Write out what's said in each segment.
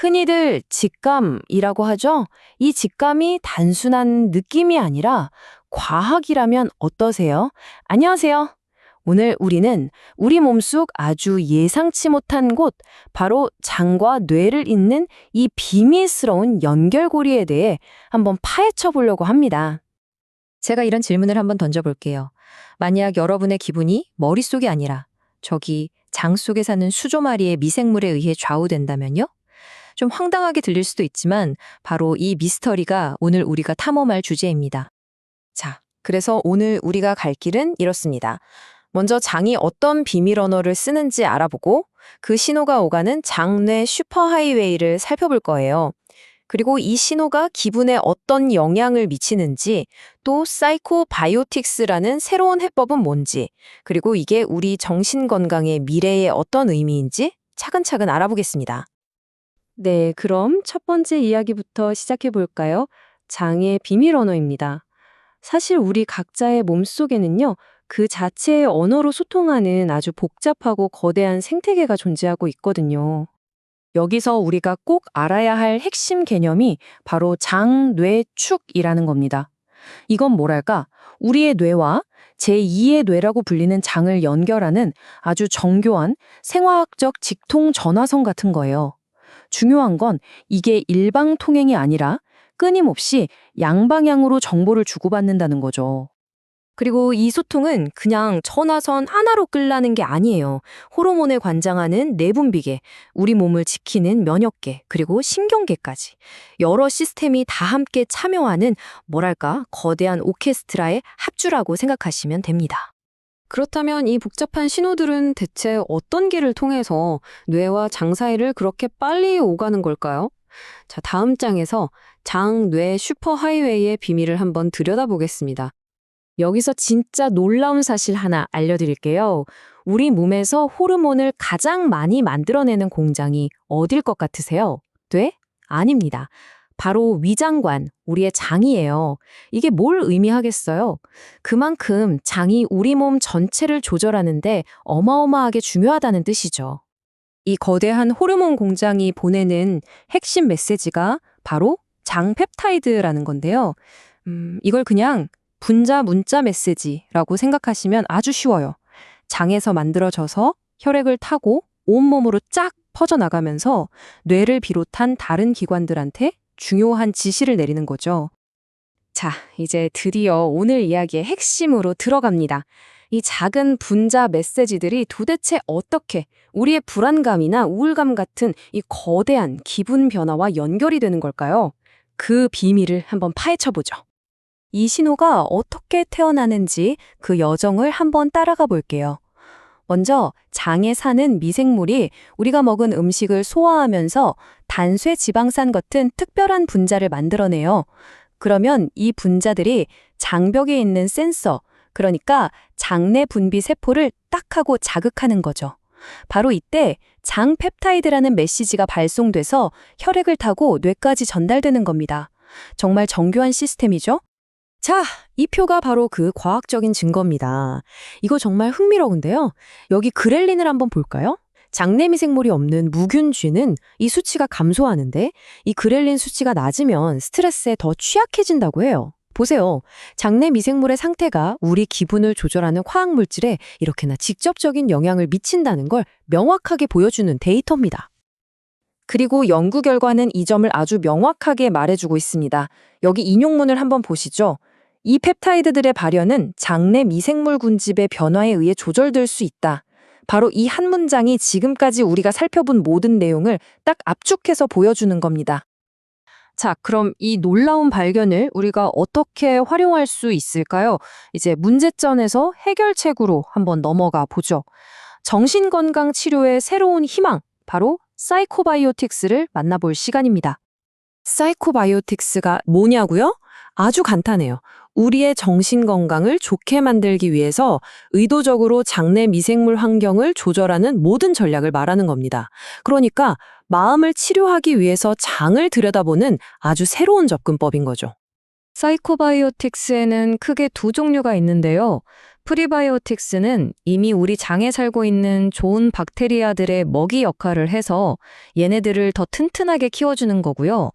흔히들 직감이라고 하죠. 이 직감이 단순한 느낌이 아니라 과학이라면 어떠세요? 안녕하세요. 오늘 우리는 우리 몸속 아주 예상치 못한 곳, 바로 장과 뇌를 잇는 이 비밀스러운 연결고리에 대해 한번 파헤쳐 보려고 합니다. 제가 이런 질문을 한번 던져볼게요. 만약 여러분의 기분이 머릿속이 아니라 저기 장 속에 사는 수조 마리의 미생물에 의해 좌우된다면요? 좀 황당하게 들릴 수도 있지만 바로 이 미스터리가 오늘 우리가 탐험할 주제입니다. 자, 그래서 오늘 우리가 갈 길은 이렇습니다. 먼저 장이 어떤 비밀 언어를 쓰는지 알아보고 그 신호가 오가는 장뇌 슈퍼하이웨이를 살펴볼 거예요. 그리고 이 신호가 기분에 어떤 영향을 미치는지, 또 사이코바이오틱스라는 새로운 해법은 뭔지, 그리고 이게 우리 정신 건강의 미래에 어떤 의미인지 차근차근 알아보겠습니다. 네, 그럼 첫 번째 이야기부터 시작해 볼까요? 장의 비밀 언어입니다. 사실 우리 각자의 몸속에는요, 그 자체의 언어로 소통하는 아주 복잡하고 거대한 생태계가 존재하고 있거든요. 여기서 우리가 꼭 알아야 할 핵심 개념이 바로 장 뇌 축이라는 겁니다. 이건 뭐랄까, 우리의 뇌와 제2의 뇌라고 불리는 장을 연결하는 아주 정교한 생화학적 직통 전화선 같은 거예요. 중요한 건 이게 일방 통행이 아니라 끊임없이 양방향으로 정보를 주고받는다는 거죠. 그리고 이 소통은 그냥 전화선 하나로 끌라는 게 아니에요. 호르몬에 관장하는 내분비계, 우리 몸을 지키는 면역계, 그리고 신경계까지. 여러 시스템이 다 함께 참여하는 뭐랄까 거대한 오케스트라의 합주라고 생각하시면 됩니다. 그렇다면 이 복잡한 신호들은 대체 어떤 길을 통해서 뇌와 장 사이를 그렇게 빨리 오가는 걸까요? 자, 다음 장에서 장, 뇌, 슈퍼하이웨이의 비밀을 한번 들여다보겠습니다. 여기서 진짜 놀라운 사실 하나 알려드릴게요. 우리 몸에서 호르몬을 가장 많이 만들어내는 공장이 어딜 것 같으세요? 뇌? 아닙니다. 바로 위장관, 우리의 장이에요. 이게 뭘 의미하겠어요? 그만큼 장이 우리 몸 전체를 조절하는데 어마어마하게 중요하다는 뜻이죠. 이 거대한 호르몬 공장이 보내는 핵심 메시지가 바로 장 펩타이드라는 건데요. 음, 이걸 그냥 분자 문자 메시지라고 생각하시면 아주 쉬워요. 장에서 만들어져서 혈액을 타고 온몸으로 쫙 퍼져나가면서 뇌를 비롯한 다른 기관들한테 중요한 지시를 내리는 거죠. 자, 이제 드디어 오늘 이야기의 핵심으로 들어갑니다. 이 작은 분자 메시지들이 도대체 어떻게 우리의 불안감이나 우울감 같은 이 거대한 기분 변화와 연결이 되는 걸까요? 그 비밀을 한번 파헤쳐 보죠. 이 신호가 어떻게 태어나는지 그 여정을 한번 따라가 볼게요. 먼저 장에 사는 미생물이 우리가 먹은 음식을 소화하면서 단쇄 지방산 같은 특별한 분자를 만들어내요. 그러면 이 분자들이 장벽에 있는 센서, 그러니까 장내 분비 세포를 딱 하고 자극하는 거죠. 바로 이때 장 펩타이드라는 메시지가 발송돼서 혈액을 타고 뇌까지 전달되는 겁니다. 정말 정교한 시스템이죠? 자, 이 표가 바로 그 과학적인 증거입니다. 이거 정말 흥미로운데요. 여기 그렐린을 한번 볼까요? 장내 미생물이 없는 무균쥐는 이 수치가 감소하는데 이 그렐린 수치가 낮으면 스트레스에 더 취약해진다고 해요. 보세요. 장내 미생물의 상태가 우리 기분을 조절하는 화학 물질에 이렇게나 직접적인 영향을 미친다는 걸 명확하게 보여주는 데이터입니다. 그리고 연구 결과는 이 점을 아주 명확하게 말해주고 있습니다. 여기 인용문을 한번 보시죠. 이 펩타이드들의 발현은 장내 미생물 군집의 변화에 의해 조절될 수 있다. 바로 이 한 문장이 지금까지 우리가 살펴본 모든 내용을 딱 압축해서 보여주는 겁니다. 자, 그럼 이 놀라운 발견을 우리가 어떻게 활용할 수 있을까요? 이제 문제점에서 해결책으로 한번 넘어가 보죠. 정신건강 치료의 새로운 희망, 바로 사이코바이오틱스를 만나볼 시간입니다. 사이코바이오틱스가 뭐냐고요? 아주 간단해요. 우리의 정신 건강을 좋게 만들기 위해서 의도적으로 장내 미생물 환경을 조절하는 모든 전략을 말하는 겁니다. 그러니까 마음을 치료하기 위해서 장을 들여다보는 아주 새로운 접근법인 거죠. 사이코바이오틱스에는 크게 두 종류가 있는데요. 프리바이오틱스는 이미 우리 장에 살고 있는 좋은 박테리아들의 먹이 역할을 해서 얘네들을 더 튼튼하게 키워주는 거고요.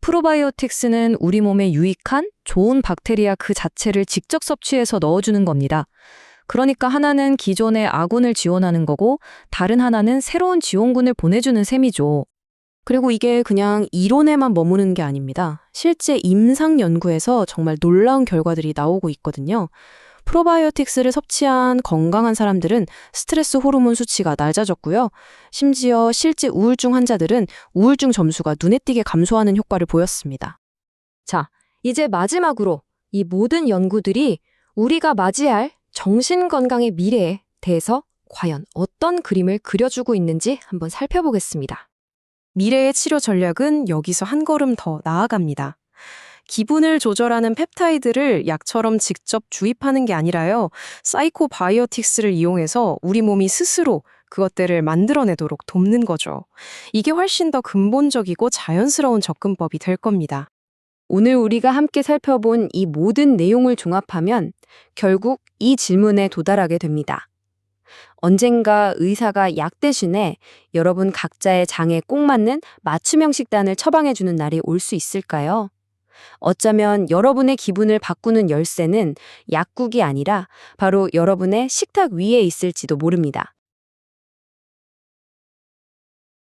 프로바이오틱스는 우리 몸에 유익한 좋은 박테리아 그 자체를 직접 섭취해서 넣어주는 겁니다. 그러니까 하나는 기존의 아군을 지원하는 거고 다른 하나는 새로운 지원군을 보내주는 셈이죠. 그리고 이게 그냥 이론에만 머무는 게 아닙니다. 실제 임상 연구에서 정말 놀라운 결과들이 나오고 있거든요. 프로바이오틱스를 섭취한 건강한 사람들은 스트레스 호르몬 수치가 낮아졌고요. 심지어 실제 우울증 환자들은 우울증 점수가 눈에 띄게 감소하는 효과를 보였습니다. 자, 이제 마지막으로 이 모든 연구들이 우리가 맞이할 정신 건강의 미래에 대해서 과연 어떤 그림을 그려주고 있는지 한번 살펴보겠습니다. 미래의 치료 전략은 여기서 한 걸음 더 나아갑니다. 기분을 조절하는 펩타이드를 약처럼 직접 주입하는 게 아니라요. 사이코바이오틱스를 이용해서 우리 몸이 스스로 그것들을 만들어내도록 돕는 거죠. 이게 훨씬 더 근본적이고 자연스러운 접근법이 될 겁니다. 오늘 우리가 함께 살펴본 이 모든 내용을 종합하면 결국 이 질문에 도달하게 됩니다. 언젠가 의사가 약 대신에 여러분 각자의 장에 꼭 맞는 맞춤형 식단을 처방해주는 날이 올 수 있을까요? 어쩌면 여러분의 기분을 바꾸는 열쇠는 약국이 아니라 바로 여러분의 식탁 위에 있을지도 모릅니다.